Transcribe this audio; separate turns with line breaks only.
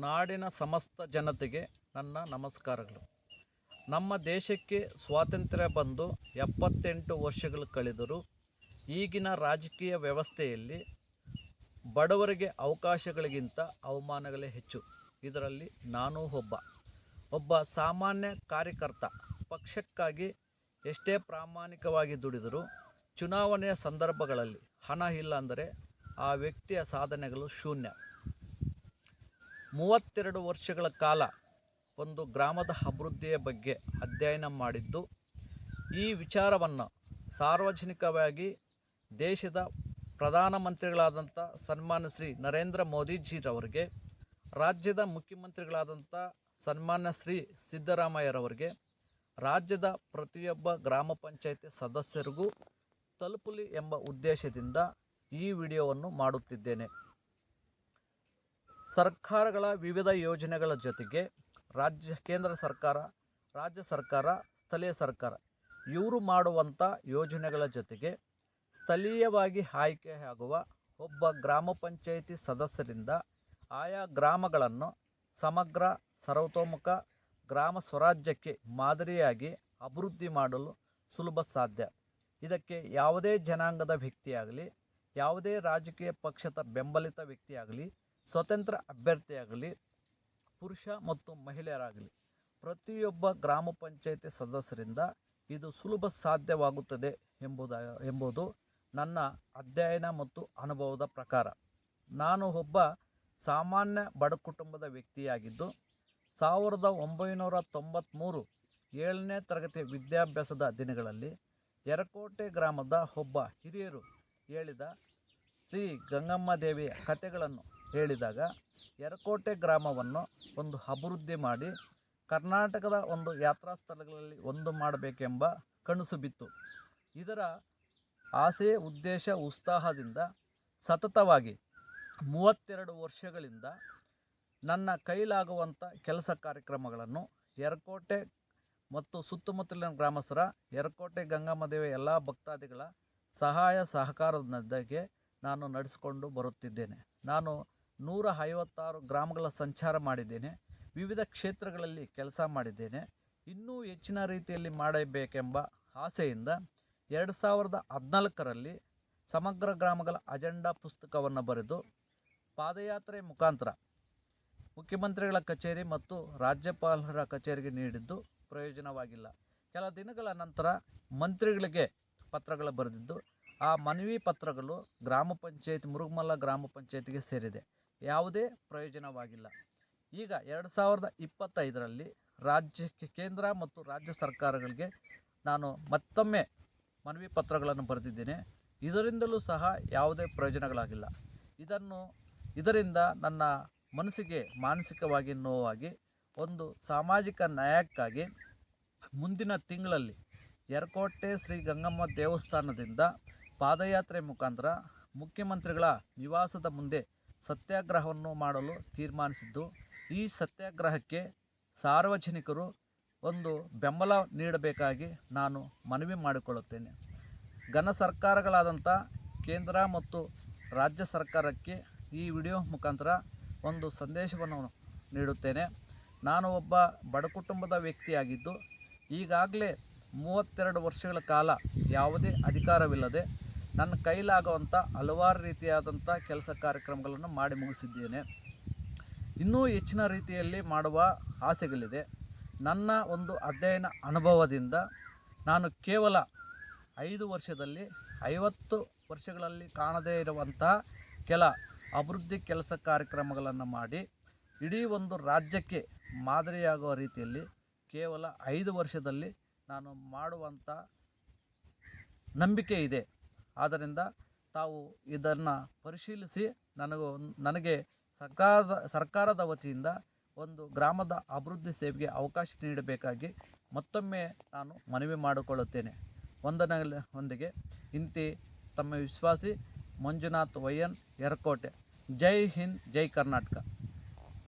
ನಾಡಿನ ಸಮಸ್ತ ಜನತೆಗೆ ನನ್ನ ನಮಸ್ಕಾರಗಳು. ನಮ್ಮ ದೇಶಕ್ಕೆ ಸ್ವಾತಂತ್ರ್ಯ ಬಂದು ಎಪ್ಪತ್ತೆಂಟು ವರ್ಷಗಳು ಕಳೆದರೂ ಈಗಿನ ರಾಜಕೀಯ ವ್ಯವಸ್ಥೆಯಲ್ಲಿ ಬಡವರಿಗೆ ಅವಕಾಶಗಳಿಗಿಂತ ಅವಮಾನಗಳೇ ಹೆಚ್ಚು. ಇದರಲ್ಲಿ ನಾನೂ ಒಬ್ಬ. ಒಬ್ಬ ಸಾಮಾನ್ಯ ಕಾರ್ಯಕರ್ತ. ಪಕ್ಷಕ್ಕಾಗಿ ಎಷ್ಟೇ ಪ್ರಾಮಾಣಿಕವಾಗಿ ದುಡಿದರೂ ಚುನಾವಣೆಯ ಸಂದರ್ಭಗಳಲ್ಲಿ ಹಣ ಇಲ್ಲ ಅಂದರೆ ಆ ವ್ಯಕ್ತಿಯ ಸಾಧನೆಗಳು ಶೂನ್ಯ. ಮೂವತ್ತೆರಡು ವರ್ಷಗಳ ಕಾಲ ಒಂದು ಗ್ರಾಮದ ಅಭಿವೃದ್ಧಿಯ ಬಗ್ಗೆ ಅಧ್ಯಯನ ಮಾಡಿದ್ದು, ಈ ವಿಚಾರವನ್ನು ಸಾರ್ವಜನಿಕವಾಗಿ ದೇಶದ ಪ್ರಧಾನಮಂತ್ರಿಗಳಾದಂಥ ಸನ್ಮಾನ್ಯ ಶ್ರೀ ನರೇಂದ್ರ ಮೋದಿಜಿರವರಿಗೆ, ರಾಜ್ಯದ ಮುಖ್ಯಮಂತ್ರಿಗಳಾದಂಥ ಸನ್ಮಾನ್ಯ ಶ್ರೀ ಸಿದ್ದರಾಮಯ್ಯರವರಿಗೆ, ರಾಜ್ಯದ ಪ್ರತಿಯೊಬ್ಬ ಗ್ರಾಮ ಪಂಚಾಯತಿ ಸದಸ್ಯರಿಗೂ ತಲುಪಲಿ ಎಂಬ ಉದ್ದೇಶದಿಂದ ಈ ವಿಡಿಯೋವನ್ನು ಮಾಡುತ್ತಿದ್ದೇನೆ. ಸರ್ಕಾರಗಳ ವಿವಿಧ ಯೋಜನೆಗಳ ಜೊತೆಗೆ ರಾಜ್ಯ, ಕೇಂದ್ರ ಸರ್ಕಾರ, ರಾಜ್ಯ ಸರ್ಕಾರ, ಸ್ಥಳೀಯ ಸರ್ಕಾರ, ಇವರು ಮಾಡುವಂಥ ಯೋಜನೆಗಳ ಜೊತೆಗೆ ಸ್ಥಳೀಯವಾಗಿ ಆಯ್ಕೆಯಾಗುವ ಒಬ್ಬ ಗ್ರಾಮ ಪಂಚಾಯಿತಿ ಸದಸ್ಯರಿಂದ ಆಯಾ ಗ್ರಾಮಗಳನ್ನು ಸಮಗ್ರ, ಸರ್ವತೋಮುಖ ಗ್ರಾಮ ಸ್ವರಾಜ್ಯಕ್ಕೆ ಮಾದರಿಯಾಗಿ ಅಭಿವೃದ್ಧಿ ಮಾಡಲು ಸುಲಭ ಸಾಧ್ಯ. ಇದಕ್ಕೆ ಯಾವುದೇ ಜನಾಂಗದ ವ್ಯಕ್ತಿಯಾಗಲಿ, ಯಾವುದೇ ರಾಜಕೀಯ ಪಕ್ಷದ ಬೆಂಬಲಿತ ವ್ಯಕ್ತಿಯಾಗಲಿ ಸ್ವತಂತ್ರ ಅಭ್ಯರ್ಥಿಯಾಗಲಿ, ಪುರುಷ ಮತ್ತು ಮಹಿಳೆಯರಾಗಲಿ, ಪ್ರತಿಯೊಬ್ಬ ಗ್ರಾಮ ಪಂಚಾಯಿತಿ ಸದಸ್ಯರಿಂದ ಇದು ಸುಲಭ ಸಾಧ್ಯವಾಗುತ್ತದೆ ಎಂಬುದ, ಎಂಬುದು ನನ್ನ ಅಧ್ಯಯನ ಮತ್ತು ಅನುಭವದ ಪ್ರಕಾರ. ನಾನು ಒಬ್ಬ ಸಾಮಾನ್ಯ ಬಡ ಕುಟುಂಬದ ವ್ಯಕ್ತಿಯಾಗಿದ್ದು, ಸಾವಿರದ ಒಂಬೈನೂರ ತೊಂಬತ್ತ್ಮೂರು ಏಳನೇ ತರಗತಿ ವಿದ್ಯಾಭ್ಯಾಸದ ದಿನಗಳಲ್ಲಿ ಯರಕೋಟೆ ಗ್ರಾಮದ ಒಬ್ಬ ಹಿರಿಯರು ಹೇಳಿದ ಶ್ರೀ ಗಂಗಮ್ಮ ದೇವಿಯ ಕಥೆಗಳನ್ನು ಹೇಳಿದಾಗ ಎರಕೋಟೆ ಗ್ರಾಮವನ್ನು ಒಂದು ಅಭಿವೃದ್ಧಿ ಮಾಡಿ ಕರ್ನಾಟಕದ ಒಂದು ಯಾತ್ರಾ ಸ್ಥಳಗಳಲ್ಲಿ ಒಂದು ಮಾಡಬೇಕೆಂಬ ಕನಸು ಬಿತ್ತು. ಇದರ ಆಸೆ, ಉದ್ದೇಶ, ಉತ್ಸಾಹದಿಂದ ಸತತವಾಗಿ ಮೂವತ್ತೆರಡು ವರ್ಷಗಳಿಂದ ನನ್ನ ಕೈಲಾಗುವಂಥ ಕೆಲಸ ಕಾರ್ಯಕ್ರಮಗಳನ್ನು ಎರಕೋಟೆ ಮತ್ತು ಸುತ್ತಮುತ್ತಲಿನ ಗ್ರಾಮಸ್ಥರ ಯರಕೋಟೆ ಗಂಗಮ್ಮ ದೇವಿ ಎಲ್ಲ ಭಕ್ತಾದಿಗಳ ಸಹಾಯ ಸಹಕಾರದೊಂದಿಗೆ ನಾನು ನಡೆಸಿಕೊಂಡು ಬರುತ್ತಿದ್ದೇನೆ. ನಾನು ನೂರ ಐವತ್ತಾರು ಗ್ರಾಮಗಳ ಸಂಚಾರ ಮಾಡಿದ್ದೇನೆ. ವಿವಿಧ ಕ್ಷೇತ್ರಗಳಲ್ಲಿ ಕೆಲಸ ಮಾಡಿದ್ದೇನೆ. ಇನ್ನೂ ಹೆಚ್ಚಿನ ರೀತಿಯಲ್ಲಿ ಮಾಡಬೇಕೆಂಬ ಆಸೆಯಿಂದ ಎರಡು ಸಾವಿರದ ಹದಿನಾಲ್ಕರಲ್ಲಿ ಸಮಗ್ರ ಗ್ರಾಮಗಳ ಅಜೆಂಡಾ ಪುಸ್ತಕವನ್ನು ಬರೆದು ಪಾದಯಾತ್ರೆ ಮುಖಾಂತರ ಮುಖ್ಯಮಂತ್ರಿಗಳ ಕಚೇರಿ ಮತ್ತು ರಾಜ್ಯಪಾಲರ ಕಚೇರಿಗೆ ನೀಡಿದ್ದು ಪ್ರಯೋಜನವಾಗಿಲ್ಲ. ಕೆಲ ದಿನಗಳ ನಂತರ ಮಂತ್ರಿಗಳಿಗೆ ಪತ್ರಗಳು ಬರೆದಿದ್ದು, ಆ ಮನವಿ ಪತ್ರಗಳು ಗ್ರಾಮ ಪಂಚಾಯತ್ ಮುರುಗಮಲ್ಲ ಗ್ರಾಮ ಪಂಚಾಯತಿಗೆ ಸೇರಿದೆ. ಯಾವುದೇ ಪ್ರಯೋಜನವಾಗಿಲ್ಲ. ಈಗ ಎರಡು ಸಾವಿರದ ಇಪ್ಪತ್ತೈದರಲ್ಲಿ ರಾಜ್ಯಕ್ಕೆ ಕೇಂದ್ರ ಮತ್ತು ರಾಜ್ಯ ಸರ್ಕಾರಗಳಿಗೆ ನಾನು ಮತ್ತೊಮ್ಮೆ ಮನವಿ ಪತ್ರಗಳನ್ನು ಬರೆದಿದ್ದೇನೆ. ಇದರಿಂದಲೂ ಸಹ ಯಾವುದೇ ಪ್ರಯೋಜನಗಳಾಗಿಲ್ಲ. ಇದನ್ನು, ಇದರಿಂದ ನನ್ನ ಮನಸ್ಸಿಗೆ ಮಾನಸಿಕವಾಗಿ ನೋವಾಗಿ, ಒಂದು ಸಾಮಾಜಿಕ ನ್ಯಾಯಕ್ಕಾಗಿ ಮುಂದಿನ ತಿಂಗಳಲ್ಲಿ ಯರ್ಕೋಟೆ ಶ್ರೀ ಗಂಗಮ್ಮ ದೇವಸ್ಥಾನದಿಂದ ಪಾದಯಾತ್ರೆ ಮುಖಾಂತರ ಮುಖ್ಯಮಂತ್ರಿಗಳ ನಿವಾಸದ ಮುಂದೆ ಸತ್ಯಾಗ್ರಹವನ್ನು ಮಾಡಲು ತೀರ್ಮಾನಿಸಿದ್ದು, ಈ ಸತ್ಯಾಗ್ರಹಕ್ಕೆ ಸಾರ್ವಜನಿಕರು ಒಂದು ಬೆಂಬಲ ನೀಡಬೇಕಾಗಿ ನಾನು ಮನವಿ ಮಾಡಿಕೊಳ್ಳುತ್ತೇನೆ. ಘನ ಸರ್ಕಾರಗಳಾದಂಥ ಕೇಂದ್ರ ಮತ್ತು ರಾಜ್ಯ ಸರ್ಕಾರಕ್ಕೆ ಈ ವಿಡಿಯೋ ಮುಖಾಂತರ ಒಂದು ಸಂದೇಶವನ್ನು ನೀಡುತ್ತೇನೆ. ನಾನು ಒಬ್ಬ ಬಡ ಕುಟುಂಬದ ವ್ಯಕ್ತಿಯಾಗಿದ್ದು, ಈಗಾಗಲೇ ಮೂವತ್ತೆರಡು ವರ್ಷಗಳ ಕಾಲ ಯಾವುದೇ ಅಧಿಕಾರವಿಲ್ಲದೆ ನನ್ನ ಕೈಲಾಗುವಂಥ ಹಲವಾರು ರೀತಿಯಾದಂಥ ಕೆಲಸ ಕಾರ್ಯಕ್ರಮಗಳನ್ನು ಮಾಡಿ ಮುಗಿಸಿದ್ದೇನೆ. ಇನ್ನೂ ಹೆಚ್ಚಿನ ರೀತಿಯಲ್ಲಿ ಮಾಡುವ ಆಸೆಗಳಿದೆ. ನನ್ನ ಒಂದು ಅಧ್ಯಯನ ಅನುಭವದಿಂದ ನಾನು ಕೇವಲ ಐದು ವರ್ಷದಲ್ಲಿ, ಐವತ್ತು ವರ್ಷಗಳಲ್ಲಿ ಕಾಣದೇ ಇರುವಂತಹ ಕೆಲ ಅಭಿವೃದ್ಧಿ ಕೆಲಸ ಕಾರ್ಯಕ್ರಮಗಳನ್ನು ಮಾಡಿ, ಇಡೀ ಒಂದು ರಾಜ್ಯಕ್ಕೆ ಮಾದರಿಯಾಗುವ ರೀತಿಯಲ್ಲಿ ಕೇವಲ ಐದು ವರ್ಷದಲ್ಲಿ ನಾನು ಮಾಡುವಂಥ ನಂಬಿಕೆ ಇದೆ. ಆದ್ದರಿಂದ ತಾವು ಇದನ್ನು ಪರಿಶೀಲಿಸಿ ನನಗೂ, ನನಗೆ ಸರ್ಕಾರದ ಸರ್ಕಾರದ ವತಿಯಿಂದ ಒಂದು ಗ್ರಾಮದ ಅಭಿವೃದ್ಧಿ ಸೇವೆಗೆ ಅವಕಾಶ ನೀಡಬೇಕಾಗಿ ಮತ್ತೊಮ್ಮೆ ನಾನು ಮನವಿ ಮಾಡಿಕೊಳ್ಳುತ್ತೇನೆ. ವಂದನೆಗಳ ಒಂದಿಗೆ ಇಂತಿ ತಮ್ಮ ವಿಶ್ವಾಸಿ ಮಂಜುನಾಥ್ ವೈ ಎನ್ ಯರಕೋಟೆ. ಜೈ ಹಿಂದ್, ಜೈ ಕರ್ನಾಟಕ.